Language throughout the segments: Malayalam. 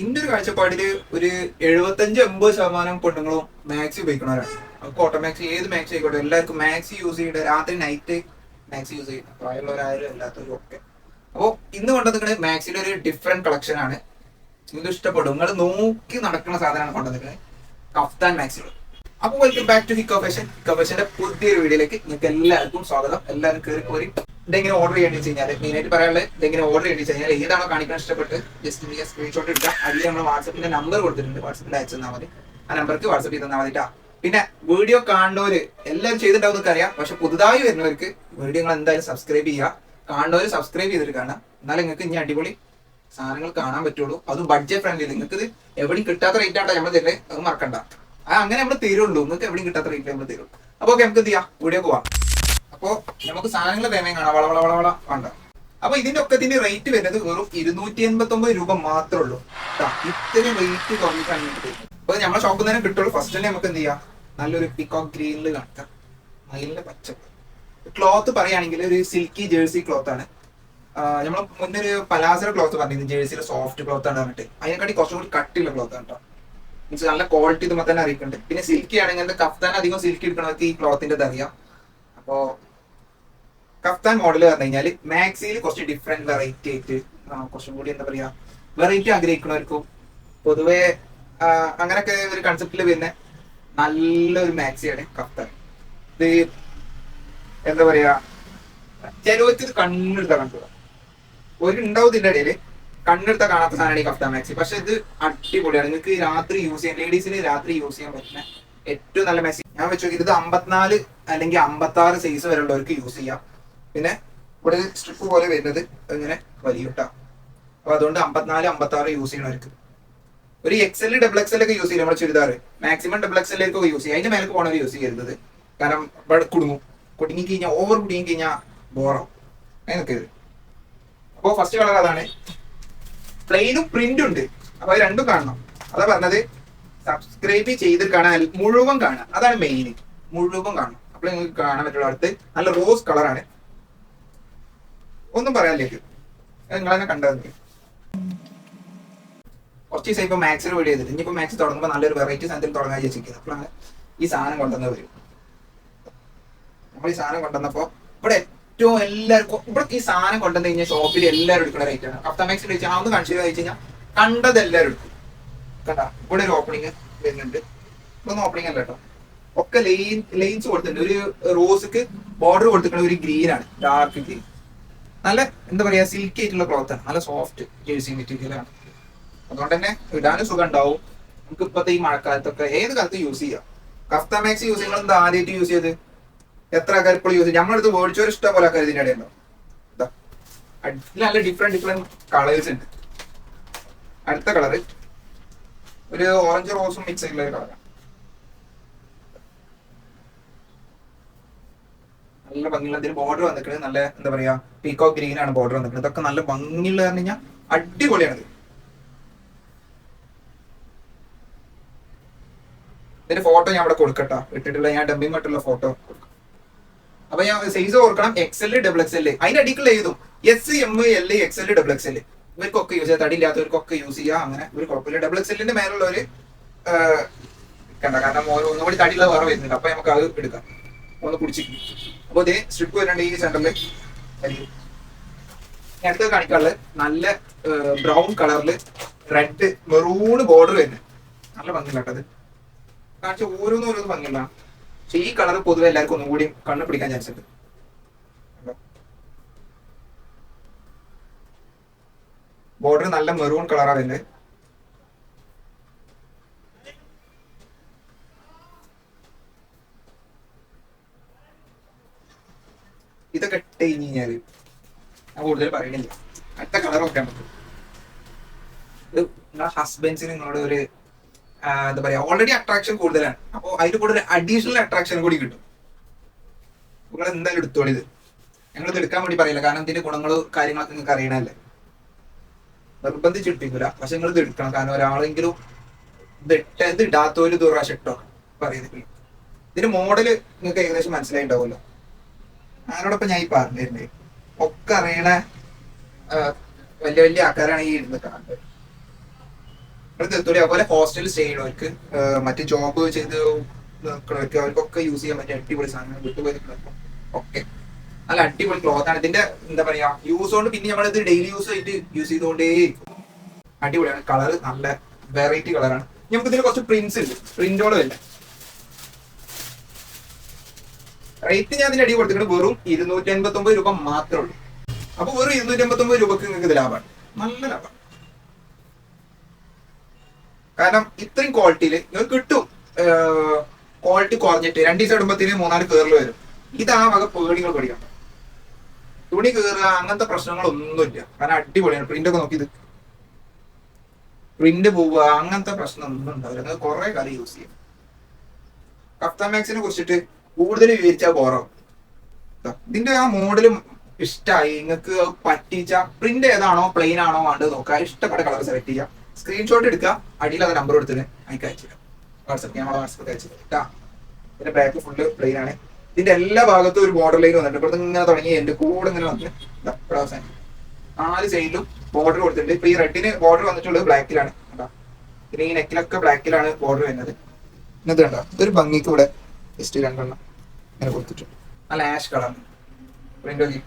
ഇന്റെ ഒരു കാഴ്ചപ്പാടിൽ ഒരു എഴുപത്തഞ്ച് എൺപത് ശതമാനം പെണ്ണുങ്ങളും മാക്സി ഉപയോഗിക്കണവരാണ് അവർക്ക് ഓട്ടോമാക്സി ഏത് മാക്സി ആയിക്കോട്ടെ എല്ലാവർക്കും മാക്സി യൂസ് ചെയ്യേണ്ട രാത്രി നൈറ്റ് മാക്സി യൂസ് ചെയ്യുന്ന പ്രായമുള്ളവരായാലും അല്ലാത്തവരും ഒക്കെ. അപ്പോൾ ഇന്ന് കൊണ്ടുവന്നിരിക്കുന്നത് മാക്സിയുടെ ഒരു ഡിഫറെന്റ് കളക്ഷൻ ആണ്. നിങ്ങൾക്ക് ഇഷ്ടപ്പെടും. നിങ്ങൾ നോക്കി നടക്കുന്ന സാധനമാണ് കൊണ്ടുവന്നിരിക്കുന്നത് കഫ്താൻ മാക്സികൾ അപ്പോൾ welcome back to Hiko fashion Hiko ഫാഷന്റെ പുതിയൊരു വീഡിയോയിലേക്ക് നിങ്ങൾക്ക് എല്ലാവർക്കും സ്വാഗതം. എല്ലാവരും കയറി പോരി. ഇതെങ്ങനെ ഓർഡർ ചെയ്യേണ്ടി വെച്ച് കഴിഞ്ഞാൽ മെയിൻ ആയിട്ട് പറയാനുള്ളത് ഇതെങ്ങനെ ഓർഡർ ചെയ്യേണ്ടി വെച്ച് കഴിഞ്ഞാൽ ഏതാണോ കാണിക്കാൻ ഇഷ്ടപ്പെട്ട് ജസ്റ്റ് നീ സ്ക്രീൻഷോട്ട് എടുക്കുക അതിൽ നമ്മൾ വാട്സപ്പിന്റെ നമ്പർ കൊടുത്തിട്ടുണ്ട്. വാട്സപ്പിൽ അയച്ചു തന്നാൽ മതി. ആ നമ്പർക്ക് വാട്സപ്പ് ചെയ്ത് തന്നാൽ മതിട്ടാ പിന്നെ വീഡിയോ കാണുന്നവര് എല്ലാവരും ചെയ്തിട്ടുണ്ടാവും അറിയാം. പക്ഷെ പുതുതായി വരുന്നവർക്ക് വീഡിയോ നിങ്ങൾ എന്തായാലും സബ്സ്ക്രൈബ് ചെയ്യുക. കാണുന്നവർ സബ്സ്ക്രൈബ് ചെയ്തിട്ട് കാണാം എന്നാലും നിങ്ങൾക്ക് ഇനി അടിപൊളി സാധനങ്ങൾ കാണാൻ പറ്റുള്ളൂ. അതും ബഡ്ജറ്റ് ഫ്രണ്ട്ലി നിങ്ങൾക്ക് ഇത് എവിടെയും കിട്ടാത്ത റേറ്റ് ആട്ടോ നമ്മൾ തരുന്നത്. അത് മറക്കണ്ട. അങ്ങനെ നമ്മൾ തരുള്ളൂ. നിങ്ങൾക്ക് എവിടെയും കിട്ടാത്ത റേറ്റ് നമ്മൾ തരും അപ്പൊ ഓക്കെ നമുക്ക് എന്ത് ചെയ്യാം? വീഡിയോ പോവാം. അപ്പോ നമുക്ക് സാധനങ്ങൾ വേമേ കാണാം. വള വള വേണ്ട അപ്പൊ ഇതിന്റെ ഒക്കത്തിന്റെ റേറ്റ് വരുന്നത് വെറും ഇരുന്നൂറ്റി എൺപത്തി ഒമ്പത് രൂപ മാത്രമേ ഉള്ളൂ. ഇത്രയും റേറ്റ് കുറഞ്ഞിട്ടാണ് അപ്പൊ നമ്മളെ ഷോപ്പിൽ തന്നെ കിട്ടുള്ളൂ. ഫസ്റ്റ് തന്നെ നമുക്ക് എന്ത് ചെയ്യാം? നല്ലൊരു പിക്കോക്ക് ഗ്രീനിൽ കാണിക്കാം. നല്ല പച്ചപ്പ് ക്ലോത്ത് പറയുകയാണെങ്കിൽ ഒരു സിൽക്കി ജേഴ്സി ക്ലോത്ത് ആണ്. നമ്മൾ മുന്നേ ഒരു പലാസര ക്ലോത്ത് പറഞ്ഞിരുന്നു. ജേഴ്സിയുടെ സോഫ്റ്റ് ക്ലോത്ത് ആണ് പറഞ്ഞിട്ട്. അതിനെക്കാട്ടി കുറച്ചും കൂടി കട്ടിയുള്ള ക്ലോത്ത് ആണ് കേട്ടോ. മീൻസ് നല്ല ക്വാളിറ്റി ഇതുമ്പോൾ തന്നെ അറിയിക്കുന്നുണ്ട്. പിന്നെ സിൽക്കി ആണെങ്കിൽ കഫ്താൻ അധികം സിൽക്കി എടുക്കണവർക്ക് ഈ ക്ലോത്തിന്റെ അറിയാം. അപ്പോ കഫ്താൻ മോഡൽ പറഞ്ഞു കഴിഞ്ഞാൽ മാക്സിയിൽ കുറച്ച് ഡിഫറെന്റ് വെറൈറ്റി ആയിട്ട് കുറച്ചും കൂടി എന്താ പറയാ വെറൈറ്റി ആഗ്രഹിക്കുന്നവർക്കും പൊതുവേ അങ്ങനൊക്കെ ഒരു കൺസെപ്റ്റിൽ വരുന്ന നല്ലൊരു മാക്സിയാണ് കഫ്താൻ. ഇത് എന്താ പറയാ ചിലവർക്ക് ഇത് കണ്ണെടുത്ത കണ്ടു. ഒരു ഉണ്ടാവും ഇതിന്റെ കണ്ണെടുത്ത കാണാത്ത സാധനമാണ് ഈ കഫ്താൻ മാക്സി പക്ഷെ ഇത് അടിപൊളിയാണ്. നിങ്ങൾക്ക് രാത്രി യൂസ് ചെയ്യാൻ ലേഡീസിന് രാത്രി യൂസ് ചെയ്യാൻ പറ്റുന്ന ഏറ്റവും നല്ല മാക്സി ഞാൻ വെച്ചു ഇത് അമ്പത്തിനാല് അല്ലെങ്കിൽ അമ്പത്തി ആറ് സൈസ് വരെയുള്ളവർക്ക് യൂസ് ചെയ്യാം. പിന്നെ ഇവിടെ സ്ട്രിപ്പ് പോലെ വരുന്നത് ഇങ്ങനെ വലിയൂട്ടാ. അപ്പൊ അതുകൊണ്ട് അമ്പത്തിനാല് അമ്പത്തി ആറ് യൂസ് ചെയ്യണവർക്ക് ഒരു എക്സൽ ഡബിൾ എക്സൽ ഒക്കെ യൂസ് ചെയ്യും നമ്മുടെ ചുരിദാർ മാക്സിമം ഡബിൾ എക്സലിലേക്ക് യൂസ് ചെയ്യും. അതിന്റെ മേലേക്ക് പോകണവർ യൂസ് ചെയ്യരുത്. കാരണം കുടുങ്ങും കുടുങ്ങി. കഴിഞ്ഞാൽ ഓവർ കുടുങ്ങി കഴിഞ്ഞാൽ ബോറാവും. അതിനൊക്കെ ഇത് അപ്പോ ഫസ്റ്റ് കളർ അതാണ്. പ്ലെയിനും പ്രിന്റും ഉണ്ട്. അപ്പൊ അത് രണ്ടും കാണണം. അതാ പറഞ്ഞത് സബ്സ്ക്രൈബ് ചെയ്ത് കാണാൻ മുഴുവൻ കാണാം. അതാണ് മെയിൻ മുഴുവൻ കാണണം. അപ്പോൾ നിങ്ങൾക്ക് കാണാൻ പറ്റുള്ള. അടുത്ത് നല്ല റോസ് കളറാണ് ഒന്നും പറയാനിലേക്ക് നിങ്ങളെന്നെ കണ്ടത് കുറച്ച് ദിവസം ഇപ്പൊ മാത്സിൽ വീഡിയോ ചെയ്തിട്ട് ഇനിയിപ്പോ മാത്സ് തുടങ്ങുമ്പോൾ നല്ലൊരു വെറൈറ്റി സാധനത്തിൽ തുടങ്ങാൻ വിചാരിച്ചിരിക്കുന്നത് അപ്പോഴാണ് ഈ സാധനം കൊണ്ടുവന്ന് വരും നമ്മൾ ഈ സാധനം കൊണ്ടുവന്നപ്പോ ഇവിടെ ഏറ്റവും എല്ലാവർക്കും ഇവിടെ ഈ സാധനം കൊണ്ടുവന്ന് കഴിഞ്ഞാൽ ഷോപ്പിൽ എല്ലാവരും എടുക്കുന്ന റേറ്റ് ആണ്. കഫ്ത മാക്സിൽ ആ ഒന്ന് കൺസിഡർ കഴിച്ച് കഴിഞ്ഞാൽ കണ്ടത് എല്ലാവരും എടുക്കും. കണ്ട? ഇവിടെ ഒരു ഓപ്പണിങ് വരുന്നുണ്ട്. ഇതൊന്നും ഓപ്പണിംഗ് അല്ല കേട്ടോ. ഒക്കെ ലൈൻ ലൈൻസ് കൊടുത്തിട്ടുണ്ട്. ഒരു റോസ്ക്ക് ബോർഡർ കൊടുത്തിട്ടുള്ള ഒരു ഗ്രീൻ ആണ്. ഡാർക്ക് ഗ്രീൻ നല്ല എന്താ പറയാ സിൽക്കി ആയിട്ടുള്ള ക്ലോത്ത് ആണ്. നല്ല സോഫ്റ്റ് ജേഴ്സി മെറ്റീരിയൽ ആണ്. അതുകൊണ്ട് തന്നെ ഇടാനും സുഖം ഉണ്ടാവും നമുക്ക് ഇപ്പത്തെ ഈ മഴക്കാലത്തൊക്കെ ഏത് കാലത്ത് യൂസ് ചെയ്യാം. കഫ്ത മാക്സ് യൂസ് ചെയ്യുന്നത് എന്താ ആദ്യമായിട്ട് യൂസ് ചെയ്ത് എത്ര ആൾക്കാർ ഇപ്പോൾ യൂസ് ചെയ്യും നമ്മളെടുത്ത് മേടിച്ചവർ ഇഷ്ടം പോലെ ആൾക്കാർ ഇതിന്റെ ഇടയുണ്ടോ നല്ല ഡിഫറെന്റ് ഡിഫറെന്റ് കളേഴ്സ് ഉണ്ട്. അടുത്ത കളർ ഒരു ഓറഞ്ച് റോസും മിക്സ് ആയിട്ടുള്ള കളറാണ് നല്ല ഭംഗിയുള്ള ഇതിന് ബോർഡർ വന്നിട്ട് നല്ല എന്താ പറയാ പീക്കോ ഗ്രീൻ ആണ് ബോർഡർ വന്നിട്ട് ഇതൊക്കെ നല്ല ഭംഗിയുള്ള പറഞ്ഞു കഴിഞ്ഞാൽ അടിപൊളിയാണിത്. ഇതിന്റെ ഫോട്ടോ ഞാൻ അവിടെ കൊടുക്കട്ടാ. ഇട്ടിട്ടുള്ള ഞാൻ ഡബിങ് മറ്റുള്ള ഫോട്ടോ അപ്പൊ ഞാൻ സൈസ് ഓർക്കണം. എക്സൽ ഡബിൾ എക്സ് എൽ അതിന്റെ അടിക്കുള്ള എഴുതും S M L X XL double X XL ഇവർക്കൊക്കെ യൂസ് ചെയ്യാം. തടിയില്ലാത്തവർക്കൊക്കെ യൂസ് ചെയ്യാം. അങ്ങനെ ഒരു കുഴപ്പമില്ല. ഡബിൾ എക്സ് എല്ലിന്റെ മേലുള്ള ഒരു കണ്ട കാരണം ഒന്നുകൂടി തടിയുള്ള വേറെ വരുന്നുണ്ട്. അപ്പൊ നമുക്ക് അത് എടുക്കാം. ഒന്ന് പിടിച്ചിരിക്കും അപ്പൊ ഇതേ സ്ട്രിപ്പ് വരുന്നുണ്ട് ഈ സെന്ററിൽ അടുത്ത കാണിക്കാനുള്ളത് നല്ല ബ്രൗൺ കളറിൽ റെഡ് മെറൂണ് ബോർഡർ വരുന്നത് നല്ല ഭംഗിയില്ല കേട്ടോ കാണിച്ച ഓരോന്നും ഓരോന്നും ഭംഗിയുള്ള. പക്ഷെ ഈ കളർ പൊതുവെ എല്ലാവർക്കും ഒന്നും കൂടി കണ്ണ് പിടിക്കാൻ ചാൻസ് ഉണ്ട്. ബോർഡർ നല്ല മെറൂൺ കളറാണ് വരുന്നത് ഇതൊക്കെ ഇട്ട് കഴിഞ്ഞ് കഴിഞ്ഞാൽ ഞാൻ കൂടുതൽ പറയണില്ല. അടുത്ത കളർ നോക്കാൻ പറ്റും. ഇത് നിങ്ങളെ ഹസ്ബൻഡ്സിന് നിങ്ങളോട് ഒരു എന്താ പറയാ ഓൾറെഡി അട്രാക്ഷൻ കൂടുതലാണ്. അപ്പോൾ അതിന്റെ കൂടെ ഒരു അഡീഷണൽ അട്രാക്ഷൻ കൂടി കിട്ടും. നിങ്ങൾ എന്തായാലും എടുത്തോളി ഇത്. ഞങ്ങൾ ഇത് എടുക്കാൻ വേണ്ടി പറയില്ല. കാരണം ഇതിന്റെ ഗുണങ്ങളും കാര്യങ്ങളൊക്കെ നിങ്ങൾക്ക് അറിയണല്ലേ നിർബന്ധിച്ചിട്ടില്ല പക്ഷെ നിങ്ങൾ ഇത് എടുക്കണം. കാരണം ഒരാളെങ്കിലും ഇത് ഇട്ട ഇത് ഇട്ടോ പറയുന്നില്ല ഇതിന്റെ മോഡൽ നിങ്ങൾക്ക് ഏകദേശം മനസ്സിലായിട്ടുണ്ടാവുമല്ലോ. അതിനോടൊപ്പം ഞാൻ ഈ പറഞ്ഞിരുന്നത് ഒക്കെ അറിയണ വലിയ വലിയ ആൾക്കാരാണ് ഈ ഇരുന്ന് കാണുന്നത്. ഇവിടെ അതുപോലെ ഹോസ്റ്റലിൽ സ്റ്റേ ചെയ്യുന്നവർക്ക് മറ്റ് ജോബ് ചെയ്ത് നിൽക്കണവർക്ക് അവർക്കൊക്കെ യൂസ് ചെയ്യാൻ പറ്റിയ അടിപൊളി സാധനങ്ങൾ വിട്ടുപോയി നിൽക്കുന്നവർക്കും ഒക്കെ. നല്ല അടിപൊളി ക്ലോത്ത് ആണ്. ഇതിന്റെ എന്താ പറയാ യൂസ് കൊണ്ട് പിന്നെ നമ്മളിത് ഡെയിലി യൂസ് ആയിട്ട് യൂസ് ചെയ്തുകൊണ്ടേ അടിപൊളിയാണ്. കളർ നല്ല വെറൈറ്റി കളറാണ് നമുക്ക് ഇതിൽ കുറച്ച് പ്രിന്റ്സ് ഉണ്ട്. പ്രിന്റുകളും ഇല്ല റേറ്റ് ഞാൻ ഇതിന്റെ അടി കൊടുത്തിട്ട് വെറും ഇരുന്നൂറ്റി അൻപത്തി ഒമ്പത് രൂപ മാത്രമേ ഉള്ളൂ. അപ്പൊ വെറും ഇരുന്നൂറ്റി അമ്പത്തി ഒമ്പത് രൂപക്ക് നിങ്ങൾക്ക് ഇത് ലാഭമാണ്. നല്ല ലാഭം. കാരണം ഇത്രയും ക്വാളിറ്റിയിൽ നിങ്ങൾക്ക് കിട്ടും. ക്വാളിറ്റി കുറഞ്ഞിട്ട് രണ്ട് ദിവസം ഇടുമ്പത്തിന് മൂന്നാൽ കേറൽ വരും. ഇത് വക പേടികൾ പേടിക്കണം തുണി കയറുക അങ്ങനത്തെ പ്രശ്നങ്ങളൊന്നുമില്ല. കാരണം അടിപൊളിയാണ്. പ്രിന്റ് ഒക്കെ നോക്കി ഇത് പ്രിന്റ് പോവുക അങ്ങനത്തെ പ്രശ്നം ഒന്നും ഉണ്ടാവില്ല കുറെ കാലം യൂസ് ചെയ്യും കഫ്താമാക്സിനെ കുറിച്ചിട്ട് കൂടുതൽ വിവരിച്ചാൽ ബോറാവും. ദാ, ഇതിന്റെ ആ മോഡലും ഇഷ്ടമായി നിങ്ങൾക്ക് പറ്റിച്ച പ്രിന്റ് ഏതാണോ പ്ലെയിൻ ആണോ വേണ്ടത് നോക്കുക ഇഷ്ടപ്പെട്ട കളർ സെലക്ട് ചെയ്യുക സ്ക്രീൻഷോട്ട് എടുക്കുക അടിയിൽ അത് നമ്പർ കൊടുത്തിട്ട് അയക്ക് അയച്ചു വാട്സപ്പ് ഞാൻ വാട്സപ്പ് അയച്ചു ഇതിന്റെ ബാക്ക് ഫുള്ള് പ്ലെയിൻ ആണ്. ഇതിന്റെ എല്ലാ ഭാഗത്തും ഒരു ബോർഡർ ലൈൻ വന്നിട്ടുണ്ട്. ഇവിടുത്തെ ഇങ്ങനെ തുടങ്ങി എന്റെ കൂടെ ഇങ്ങനെ വന്ന്. ഇവിടെ അവസാനം നാല് സൈഡിലും ബോർഡർ കൊടുത്തിട്ടുണ്ട്. ഇപ്പൊ ഈ റെഡിന് ബോർഡർ വന്നിട്ടുള്ളത് ബ്ലാക്കിലാണ് പിന്നെ ഈ നെക്കിലൊക്കെ ബ്ലാക്കിലാണ് ബോർഡർ വരുന്നത്. ഇന്നത്തെ കണ്ടോ? ഇതൊരു ഭംഗിക്ക് ഇവിടെ ജസ്റ്റ് രണ്ടെണ്ണം. ഇങ്ങനെ കൊടുത്തിട്ടുണ്ട് നല്ല ആഷ് കളർ. വിൻഡോ നോക്കി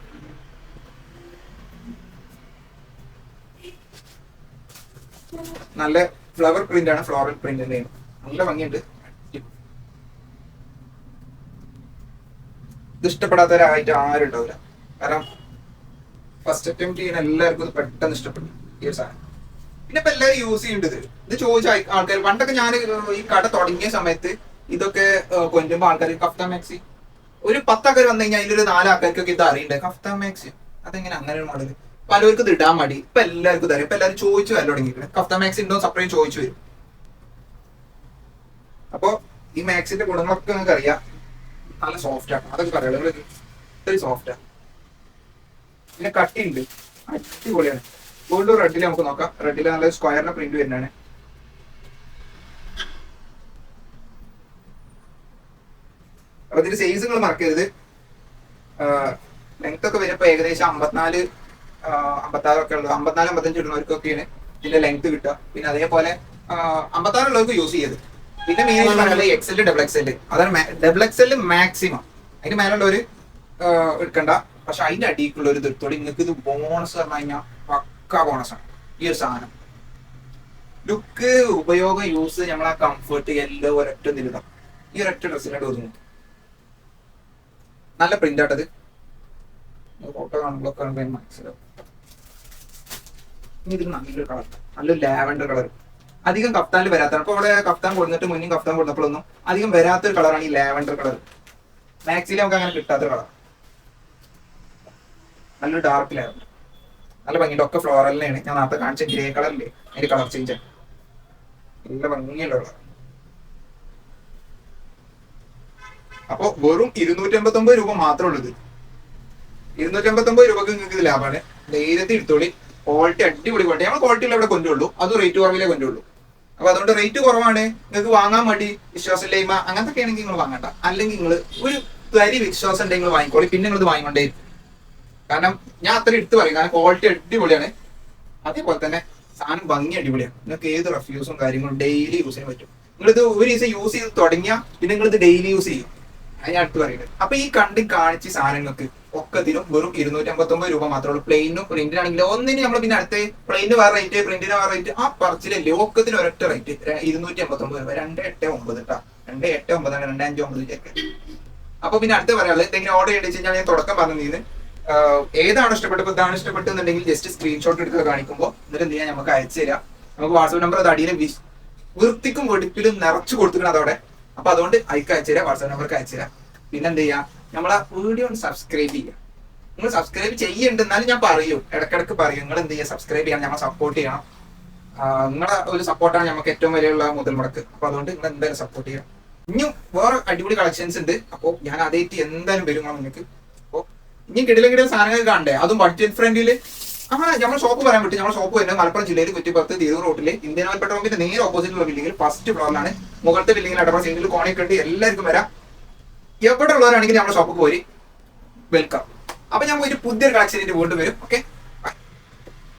നല്ല ഫ്ലവർ പ്രിന്റ് ആണ് ഫ്ലോറൽ പ്രിന്റ് നല്ല ഭംഗിയുണ്ട്. ഇത് ഇഷ്ടപ്പെടാത്തവരായിട്ട് ആരും ഉണ്ടാവില്ല. കാരണം ഫസ്റ്റ് അറ്റംപ്റ്റ് ചെയ്യുന്ന എല്ലാവർക്കും ഇത് പെട്ടെന്ന് ഇഷ്ടപ്പെടും ഈ ഒരു സാധനം. പിന്നെ ഇപ്പൊ എല്ലാവരും യൂസ് ചെയ്യേണ്ടത് ഇത്. ചോദിച്ച ആൾക്കാർ പണ്ടൊക്കെ ഞാൻ ഈ കട തുടങ്ങിയ സമയത്ത് ഇതൊക്കെ കൊണ്ടുമ്പോ ആൾക്കാർ കഫ്ത മാക്സി ഒരു പത്താൾക്കാർ വന്നു കഴിഞ്ഞാൽ അതിലൊരു നാലാൾക്കാർക്കൊക്കെ ഇത് അറിയണ്ടേ? കഫ്ത മാക്സി. അതെങ്ങനെ അങ്ങനെ ഒരു മോഡൽ പലർക്കും ഇത് ഇടാൻ മടി. ഇപ്പൊ എല്ലാവർക്കും ഇതറിയാം ഇപ്പൊ എല്ലാവരും ചോദിച്ചു വല്ല തുടങ്ങിയിട്ട് കഫ്ത മാക്സി ഉണ്ടോ സെപ്പറേറ്റ് ചോദിച്ചു വരും. അപ്പോ ഈ മാക്സിന്റെ ഗുണങ്ങളൊക്കെ നിങ്ങൾക്ക് അറിയാം. നല്ല സോഫ്റ്റ് ആണ്. അതൊക്കെ പറയാം. ഇത്രയും സോഫ്റ്റ് ആണ്. പിന്നെ കട്ടിയുണ്ട്. അടിപൊളിയാണ്. ഗോൾഡ് റെഡിൽ നമുക്ക് നോക്കാം. റെഡിൽ നല്ല സ്ക്വയറിന്റെ പ്രിന്റ് വരുന്നതാണ്. അപ്പൊ ഇതിന്റെ സൈസ് നിങ്ങൾ മറക്കരുത്. ലെങ്ത് ഒക്കെ വരുമ്പോ ഏകദേശം അമ്പത്തിനാല് അമ്പത്താറ് ഒക്കെ ഉള്ളത്. അമ്പത്തിനാല് അമ്പത്തഞ്ച് ഇടുന്നവർക്കൊക്കെയാണ് ഇതിന്റെ ലെങ്ത് കിട്ടുക. പിന്നെ അതേപോലെ അമ്പത്താറ് ഉള്ളവർക്ക് യൂസ് ചെയ്ത് പിന്നെ മെയിൻ ആയിട്ട് പറയുന്നത് X L double X L അതാണ് ഡബിൾ എക്സെൽ മാക്സിമം അതിന് മേലുള്ളവര് എടുക്കണ്ട. പക്ഷെ അതിന്റെ അടിയിലുള്ള ഒരു തീർത്തോടെ നിങ്ങൾക്ക് ഇത് ബോണസ് പറഞ്ഞു കഴിഞ്ഞാൽ പക്ക ബോണസ് ആണ്. ഈ ഒരു സാധനം. ലുക്ക് ഉപയോഗം യൂസ് നമ്മളെ കംഫർട്ട് എല്ലാം ഒരൊറ്റ നിരുതാം ഈ ഒരൊറ്റ ഡ്രസ്സിനായിട്ട് ഒതുങ്ങും നല്ല പ്രിന്റ് ആട്ടത്. ഫോട്ടോ കാണുമ്പോൾ മനസ്സിലാവും. ഇനി നല്ലൊരു കളർ നല്ലൊരു ലാവൻഡർ കളർ അധികം കഫ്താനിൽ വരാത്തതാണ്. അപ്പൊ ഇവിടെ കഫ്താൻ കൊടുത്തിട്ട് മുന്നേ കഫ്താൻ കൊടുത്തപ്പോഴൊന്നും അധികം വരാത്തൊരു കളറാണ് ഈ ലാവൻഡർ കളർ മാക്സിൽ നമുക്ക് അങ്ങനെ കിട്ടാത്ത കളർ നല്ലൊരു ഡാർക്ക് ലാവൻഡർ നല്ല ഭംഗിയുണ്ട്. ഒക്കെ ഫ്ലോറലിനെയാണ് ഞാൻ നേരത്തെ കാണിച്ച ഗ്രേ കളറില്ലേ അതിന്റെ കളർ ചേഞ്ച് നല്ല ഭംഗിയുള്ള കളർ അപ്പൊ വെറും ഇരുന്നൂറ്റി അമ്പത്തി ഒമ്പത് രൂപ മാത്രമേ ഉള്ളത് ഇരുന്നൂറ്റി അമ്പത്തി ഒമ്പത് രൂപക്ക് നിങ്ങൾക്ക് ഇത് ലാഭമാണ്. ധൈര്യത്തിൽ എടുത്തോളി. ക്വാളിറ്റി അടിപൊളി ക്വാളിറ്റി നമ്മൾ ക്വാളിറ്റിയിൽ ഇവിടെ കൊണ്ടുള്ളൂ അത് റേറ്റ് കുറവിലേ കൊണ്ടുള്ളൂ അപ്പൊ അതുകൊണ്ട് റേറ്റ് കുറവാണ്. നിങ്ങൾക്ക് വാങ്ങാൻ മടി വിശ്വാസമില്ലായ്മ അങ്ങനത്തെ ആണെങ്കിൽ നിങ്ങൾ വാങ്ങണ്ട. അല്ലെങ്കിൽ നിങ്ങൾ ഒരു തരി വിശ്വാസം ഉണ്ടെങ്കിൽ വാങ്ങിക്കോളി. പിന്നെ നിങ്ങൾ ഇത് വാങ്ങിക്കൊണ്ടേ കാരണം ഞാൻ അത്ര എടുത്ത് പറയും. കാരണം ക്വാളിറ്റി അടിപൊളിയാണ്. അതേപോലെ തന്നെ സാധനം ഭംഗി അടിപൊളിയാണ്. നിങ്ങൾക്ക് ഏത് റെഫ്യൂസും കാര്യങ്ങളും ഡെയിലി യൂസ് ചെയ്യാൻ പറ്റും. നിങ്ങളിത് ഒരു ദിവസം യൂസ് ചെയ്ത് തുടങ്ങിയാൽ പിന്നെ നിങ്ങൾ ഇത് ഡെയിലി യൂസ് ചെയ്യും. ഞാൻ അടുത്ത് പറയുന്നത്. അപ്പൊ ഈ കണ്ടി കാണിച്ച സാധനങ്ങൾക്ക് ഒക്കത്തിനും വെറും ഇരുന്നൂറ്റി അമ്പത്തി ഒമ്പത് രൂപ മാത്രമേ ഉള്ളൂ. പ്ലെയിനും പ്രിന്റിനാണെങ്കിലും ഒന്നിന് നമ്മൾ പിന്നെ അടുത്ത് പ്ലെയിന് വേറെ റേറ്റ് പ്രിന്റിന് വേറെ റേറ്റ് ആ പറച്ചിലല്ലേ ഒക്കത്തിന് ഒരൊറ്റ റേറ്റ് ഇരുന്നൂറ്റി അമ്പത്തി ഒമ്പത് രൂപ. രണ്ട് എട്ട് ഒമ്പത് കേട്ടോ രണ്ട് എട്ട് ഒമ്പതാണ് രണ്ട് അഞ്ച് ഒമ്പത് വിചാരിക്കുക അപ്പൊ പിന്നെ അടുത്ത് പറയാനുള്ളത് എന്തെങ്കിലും ഓർഡർ ചെയ്ത് കഴിഞ്ഞാൽ ഞാൻ തുടക്കം പറഞ്ഞത് ഏതാണ് ഇഷ്ടപ്പെട്ടപ്പോൾ ഇതാണ് ഇഷ്ടപ്പെട്ടെന്നുണ്ടെങ്കിൽ ജസ്റ്റ് സ്ക്രീൻഷോട്ട് എടുത്ത് കാണിക്കുമ്പോൾ എന്നിട്ട് എന്ത് ചെയ്യാൻ നമുക്ക് അയച്ചു തരാം. നമുക്ക് വാട്സപ്പ് നമ്പർ അത് അടിയിൽ വൃത്തിക്കും വെടിപ്പിലും നിറച്ചു കൊടുത്തിക്കണം അതോടെ. അപ്പൊ അതുകൊണ്ട് അയക്ക് അയച്ചു തരാം വാട്സാപ്പ് നമ്പർക്ക് അയച്ചു തരാം പിന്നെ എന്ത് ചെയ്യാം നമ്മളെ വീഡിയോ സബ്സ്ക്രൈബ് ചെയ്യുക നിങ്ങൾ സബ്സ്ക്രൈബ് ചെയ്യണ്ടെന്നാലും ഞാൻ പറയും. ഇടക്കിടക്ക് പറയും. നിങ്ങൾ എന്ത് ചെയ്യുക സബ്സ്ക്രൈബ് ചെയ്യണം നമ്മളെ സപ്പോർട്ട് ചെയ്യണം. നിങ്ങളെ ഒരു സപ്പോർട്ടാണ് നമുക്ക് ഏറ്റവും വലിയുള്ള മുതൽ മുടക്ക് അപ്പൊ അതുകൊണ്ട് നിങ്ങൾ എന്തായാലും സപ്പോർട്ട് ചെയ്യണം ഇനിയും വേറെ അടിപൊളി കളക്ഷൻസ് ഉണ്ട്. അപ്പോൾ ഞാൻ അതേറ്റ് എന്തായാലും വരും നിങ്ങൾക്ക് അപ്പോൾ ഇനി കിടിലും കിടിലും സാധനങ്ങൾ കാണണ്ടേ? അതും ബഡ്ജറ്റ് ഫ്രണ്ടിൽ ആ നമ്മൾ ഷോപ്പ് പറയാൻ പറ്റും. നമ്മുടെ ഷോപ്പ് വരുന്നത് മലപ്പുറം ജില്ലയിൽ കുറ്റിപ്പുറത്ത് തിരൂർ റോഡിൽ ഇന്ത്യൻ ഓയിൽ പെട്രോൾ പമ്പിന്റെ നേരെ ഓപ്പോസിറ്റുള്ള ബിൽഡിംഗിൽ ഫസ്റ്റ് ഫ്ലോറിലാണ് മുകളിലത്തെ ബിൽഡിംഗിൽ അടപ്പുറം സൈഡിൽ കോണി ഉണ്ട് എല്ലാവർക്കും വരാം. എവിടെ ഉള്ളവരാണെങ്കിൽ നമ്മുടെ ഷോപ്പിൽ പോയി വെൽക്കം അപ്പൊ ഞാൻ ഒരു പുതിയൊരു കളക്ഷൻ വീണ്ടും വരും. ഓക്കെ